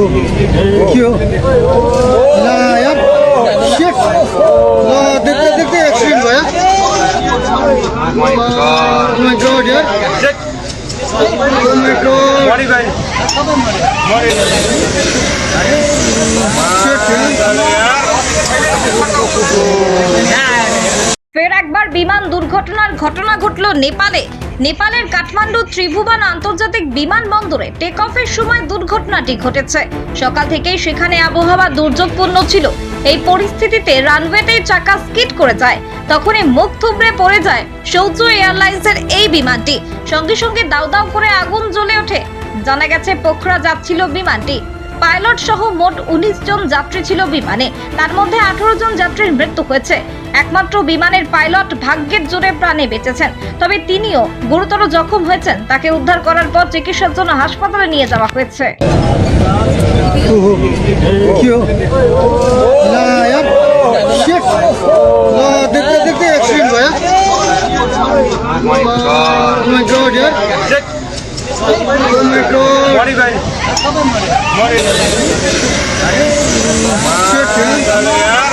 رئيسه كيو لا يب شيف لا دقيقة دقيقة اكشن بقى Oh my god, yeah. Oh my god. ফের বিমান দুর্ঘটনার ঘটনা ঘটল নেপালে। নেপালের কাঠমান্ডু ত্রিভুবন আন্তর্জাতিক বিমানবন্দরে টেক অফের সময় দুর্ঘটনাটি ঘটেছে। সকাল থেকেই সেখানে আবহাওয়া দুর্যোগপূর্ণ ছিল। এই পরিস্থিতিতে রানওয়েতেই চাকা স্কিট করে যায়। তখনই মুখ থুবড়ে পড়ে যায় সৌজ এয়ারলাইন্সের এই বিমানটি। সঙ্গে সঙ্গে দাউ দাউ করে আগুন জ্বলে ওঠে। জানা গেছে, পোখরা যাচ্ছিল বিমানটি। পাইলট সহ মোট উনিশ জন যাত্রী ছিল বিমানে। তার মধ্যে আঠারো জন যাত্রীর মৃত্যু হয়েছে। একমাত্র বিমানের পাইলট ভাগ্যের জোরে প্রাণে বেঁচেছেন। তবে তিনিও গুরুতর জখম হয়েছেন। তাকে উদ্ধার করার পর চিকিৎসার জন্য হাসপাতালে নিয়ে যাওয়া হয়েছে। Oh my god, yeah. Oh my god. Shit यार